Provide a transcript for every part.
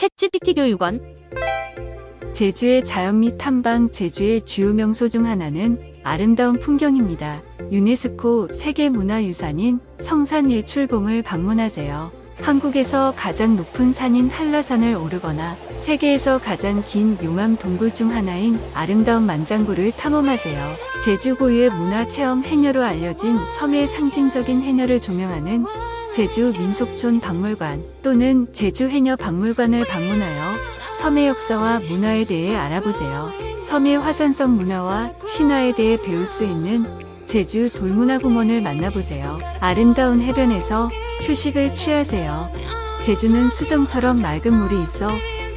챗GPT 교육원. 제주의 자연 및 탐방 제주의 주요 명소 중 하나는 아름다운 풍경입니다. 유네스코 세계문화유산인 성산 일출봉을 방문하세요. 한국에서 가장 높은 산인 한라산을 오르거나 세계에서 가장 긴 용암 동굴 중 하나인 아름다운 만장굴을 탐험하세요. 제주 고유의 문화체험 해녀로 알려진 섬의 상징적인 해녀를 조명하는 제주 민속촌 박물관 또는 제주 해녀 박물관을 방문하여 섬의 역사와 문화에 대해 알아보세요. 섬의 화산성 문화와 신화에 대해 배울 수 있는 제주 돌문화 공원을 만나보세요. 아름다운 해변에서 휴식을 취하세요. 제주는 수정처럼 맑은 물이 있어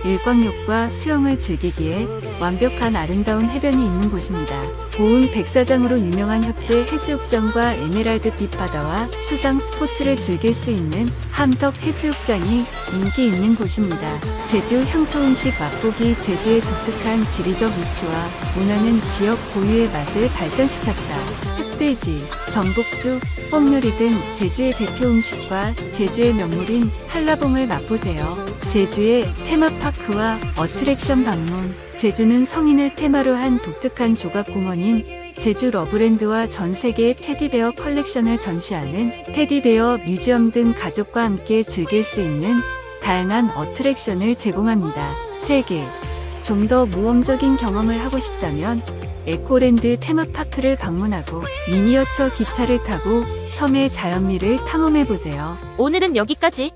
일광욕과 수영을 즐기기에 완벽한 아름다운 해변이 있는 곳입니다. 고운 백사장으로 유명한 협재 해수욕장과 에메랄드 빛 바다와 수상 스포츠를 즐길 수 있는 함덕 해수욕장이 인기 있는 곳입니다. 제주 향토 음식 맛보기 제주의 독특한 지리적 위치와 문화는 지역 고유의 맛을 발전시켰다. 흑돼지, 전복죽, 뽕요리 등 제주의 대표 음식과 제주의 명물인 한라봉을 맛보세요. 제주의 테마파크와 어트랙션 방문. 제주는 성인을 테마로 한 독특한 조각공원인 제주 러브랜드와 전 세계의 테디베어 컬렉션을 전시하는 테디베어 뮤지엄 등 가족과 함께 즐길 수 있는 다양한 어트랙션을 제공합니다. 세계. 좀 더 모험적인 경험을 하고 싶다면 에코랜드 테마파크를 방문하고 미니어처 기차를 타고 섬의 자연미를 탐험해보세요. 오늘은 여기까지.